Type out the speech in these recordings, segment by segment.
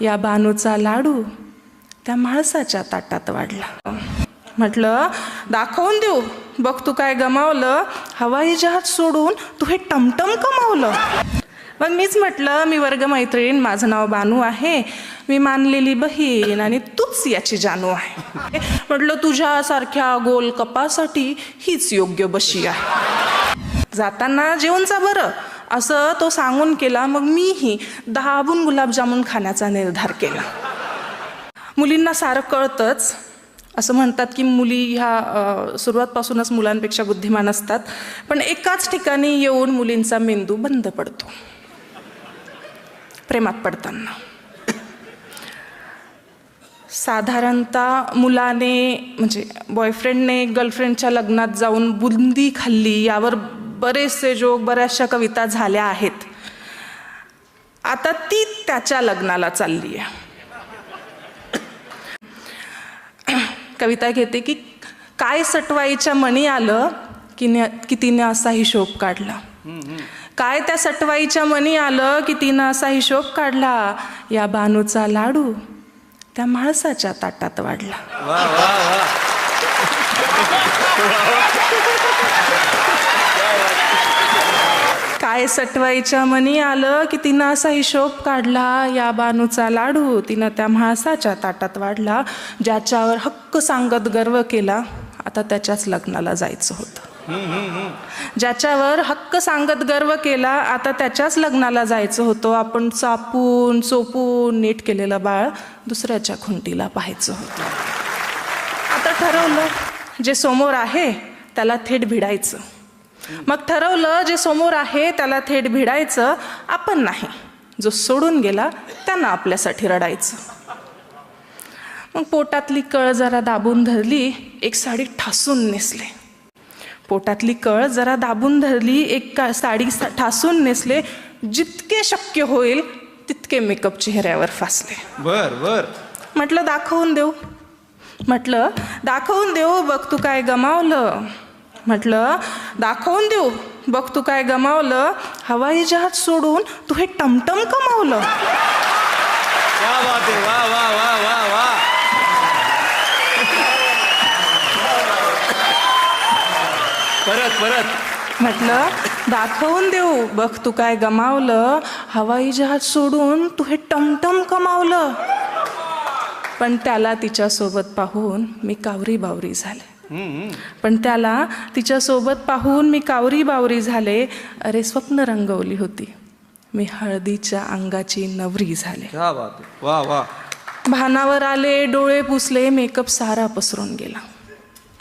या बानूचा लाडू त्या माळसाच्या ताटात वाढला. म्हटलं दाखवून देऊ. बघ तू काय गमावलं. हवाई जहाज सोडून तू हे टमटम कमावलं. मग मीच म्हटलं मी वर्गमैत्रीण माझं नाव बानू आहे. मी मानलेली बहीण आणि तूच याची जानू आहे. म्हटलं तुझ्यासारख्या गोल कपासाठी हीच योग्य बशी आहे. जाताना जेवणचा बरं. असं तो सांगून केला मग मीही दहाबून गुलाबजामुन खाण्याचा निर्धार केला. मुलींना सारं कळतंच. असं म्हणतात की मुली ह्या सुरुवातपासूनच मुलांपेक्षा बुद्धिमान असतात पण एकाच ठिकाणी येऊन मुलींचा मेंदू बंद पडतो. प्रेमात पडताना. साधारणतः मुलाने म्हणजे बॉयफ्रेंडने गर्लफ्रेंडच्या लग्नात जाऊन बुंदी खाल्ली यावर बरेचसे जोक बऱ्याचशा कविता झाल्या आहेत. आता ती त्याच्या लग्नाला चालली आहे. कविता घेते की काय सटवाईच्या मणी आलं की ने की तिने असा हिशोब काढला? काय त्या सटवाईच्या मनी आलं की तिनं असा हिशोब काढला? या बानूचा लाडू त्या माळसाच्या ताटात वाढला. पाय काय सटवाईच्या मनी आलं की तिनं असा हिशोब काढला या बानूचा लाडू. तिनं त्या म्हासाच्या ताटात वाढला ज्याच्यावर हक्क सांगत गर्व केला. आता त्याच्याच लग्नाला जायचं होतं. ज्याच्यावर हक्क सांगत गर्व केला आता त्याच्याच लग्नाला जायचं होतं. आपण चापून चोपून नीट केलेलं बाळ दुसऱ्याच्या खुंटीला पाहायचं होतं. आता ठरवलं जे समोर आहे त्याला थेट भिडायचं. मग ठरवलं जे समोर आहे त्याला थेट भिडायचं आपण नाही. जो सोडून गेला त्यांना आपल्यासाठी रडायचं. मग पोटातली कळ जरा दाबून धरली एक साडी ठासून नेसले. पोटातली कळ जरा दाबून धरली एक का साडी ठासून नेसले जितके शक्य होईल तितके मेकअप चेहऱ्यावर फासले. बर बर. म्हटलं दाखवून देऊ. म्हटलं दाखवून देऊ बघ तू काय गमावलं. म्हटलं दाखवून देऊ. बघ तू काय गमावलं. हवाई जहाज सोडून तू हे टमटम कमावलं. क्या बात आहे वा वा वा वा वा. परत परत. म्हटलं दाखवून देऊ. बघ तू काय गमावलं. हवाई जहाज सोडून तू हे टमटम कमावलं. पण त्याला तिच्यासोबत पाहून मी कावरी बावरी झाले. पण त्याला तिच्यासोबत पाहून मी कावरी बावरी झाले. अरे स्वप्न रंगवली होती. मी हळदीच्या अंगाची नवरी झाले. क्या बात आहे. वा वा भानावर आले डोळे पुसले मेकअप सारा पसरून गेला.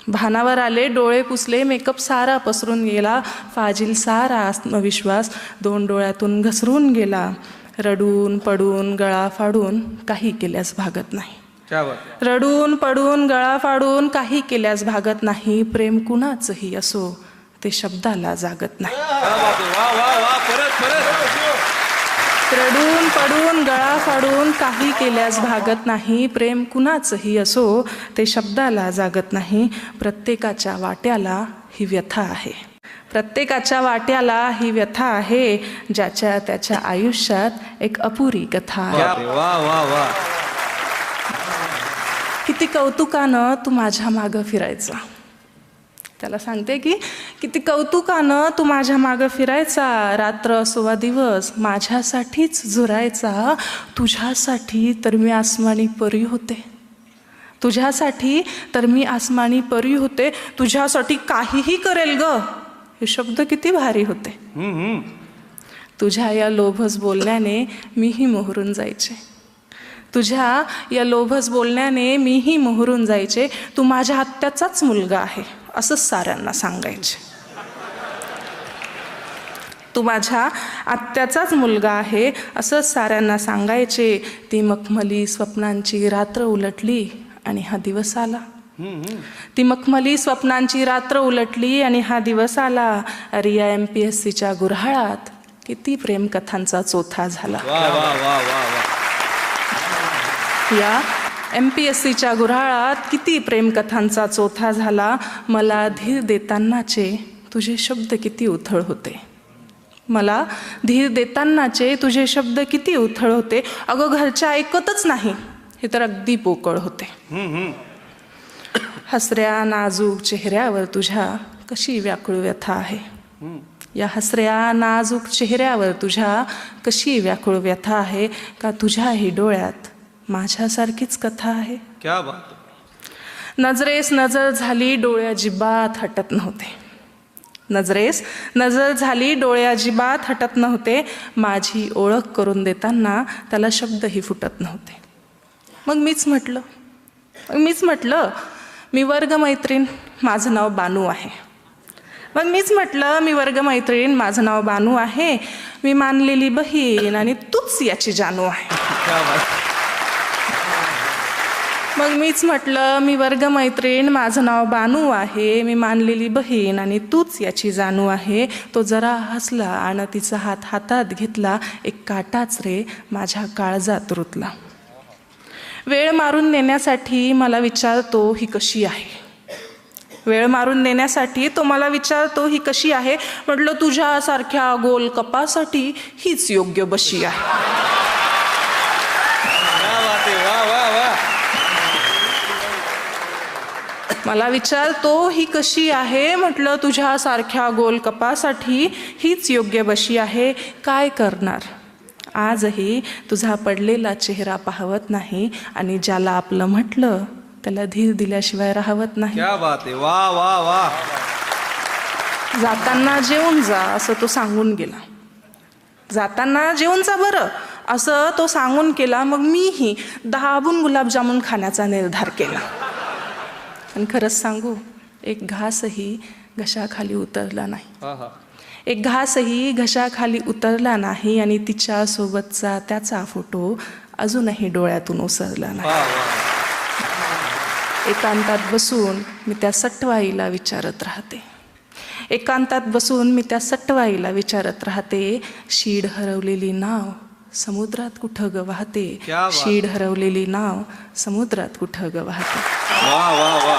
भानावर आले डोळे पुसले मेकअप सारा पसरून गेला. फाजील सारा आत्मविश्वास दोन डोळ्यातून घसरून गेला. रडून पडून गळा फाडून काही केल्यास भागत नाही. रडून पडून गळा फाडून काही केल्यास भागत नाही. प्रेम कुणाचंही असो ते शब्दाला जागत नाही. रडून पडून गळा फाडून काही केल्यास भागत नाही. प्रेम कुणाचंही असो ते शब्दाला जागत नाही. प्रत्येकाच्या वाट्याला ही व्यथा आहे. प्रत्येकाच्या वाट्याला ही व्यथा आहे ज्याच्या त्याच्या आयुष्यात एक अपुरी कथा आहे. वा वा वा. किती कौतुकानं तू माझ्या मागं फिरायचा. त्याला सांगते की किती कौतुकानं तू माझ्या मागं फिरायचा. रात्र असो वा दिवस माझ्यासाठीच झुरायचा. तुझ्यासाठी तर मी आसमानी परी होते. तुझ्यासाठी तर मी आसमानी परी होते. तुझ्यासाठी काहीही करेल ग. हे शब्द किती भारी होते. तुझ्या या लोभस बोलण्याने मीही मोहरून जायचे. तुझ्या या लोभस बोलण्याने मीही मोहरून जायचे. तू माझ्या आत्याचाच मुलगा आहे असंच साऱ्यांना सांगायचे. तू माझ्या आत्याचाच मुलगा आहे असंच साऱ्यांना सांगायचे. ती मखमली स्वप्नांची रात्र उलटली आणि हा दिवस आला. ती मखमली स्वप्नांची रात्र उलटली आणि हा दिवस आला. अरे या एम पी एस सीच्या गुऱ्हाळात किती प्रेमकथांचा चोथा झाला. वा वा वा वा वा. या. एम पी एस सीच्या गुऱ्हाळात किती प्रेमकथांचा चोथा झाला? मला धीर देतानाचे तुझे शब्द किती उथळ होते? मला धीर देतानाचे तुझे शब्द किती उथळ होते? अगं घरच्या ऐकतच नाही. हे तर अगदी पोकळ होते. हसऱ्या नाजूक चेहऱ्यावर तुझ्या कशी व्याकुळ व्यथा आहे? या हसऱ्या नाजूक चेहऱ्यावर तुझ्या कशी व्याकुळ व्यथा आहे? का तुझ्याही डोळ्यात माझ्यासारखीच कथा आहे. क्या बात नजरेस नजर झाली डोळे अजिबात हटत नव्हते. नजरेस नजर झाली डोळे अजिबात हटत नव्हते. माझी ओळख करून देताना त्याला शब्दही फुटत नव्हते. मग मीच म्हटलं मग मीच म्हटलं मी वर्गमैत्रीण माझं नाव बानू आहे. मग मीच म्हटलं मी वर्गमैत्रीण माझं नाव बानू आहे. मी मानलेली बहीण आणि तूच याची जानू आहे. मग मीच म्हटलं मी वर्गमैत्रीण माझं नाव बानू आहे मी मानलेली बहीण आणि तूच याची जाणू आहे. तो जरा हसला आणि तिचा हात हातात घेतला एक काटाच रे माझ्या काळजात रुतला. वेळ मारून नेण्यासाठी मला विचारतो ही कशी आहे? वेळ मारून नेण्यासाठी तो मला विचारतो ही कशी आहे? म्हटलं तुझ्यासारख्या गोल कपासाठी हीच योग्य बशी आहे क्या बात आहे वा वा वा मला विचारतो ही कशी आहे? म्हटलं तुझ्यासारख्या गोल कपासाठी हीच योग्य बशी आहे. काय करणार? आजही तुझा पडलेला चेहरा पाहवत नाही आणि ज्याला आपलं म्हटलं त्याला धीर दिल्याशिवाय राहवत नाही. क्या बात आहे. वा वा वा. जाताना जेवून जा असं तो सांगून गेला. जाताना जेवून जा बरं. असं तो सांगून केला मग मीही दहाबून गुलाबजामुन खाण्याचा निर्धार केला. आणि खरंच सांगू एक घासही घशाखाली उतरला नाही. एक घासही घशाखाली उतरला नाही आणि तिच्यासोबतचा त्याचा फोटो अजूनही डोळ्यातून ओसरला नाही. एकांतात बसून मी त्या सटवाईला विचारत राहते. एकांतात बसून मी त्या सटवाईला विचारत राहते शीड हरवलेली नाव समुद्रात कुठं ग वाहते. शीड हरवलेली नाव समुद्रात कुठं ग वाहते? वा वा वा.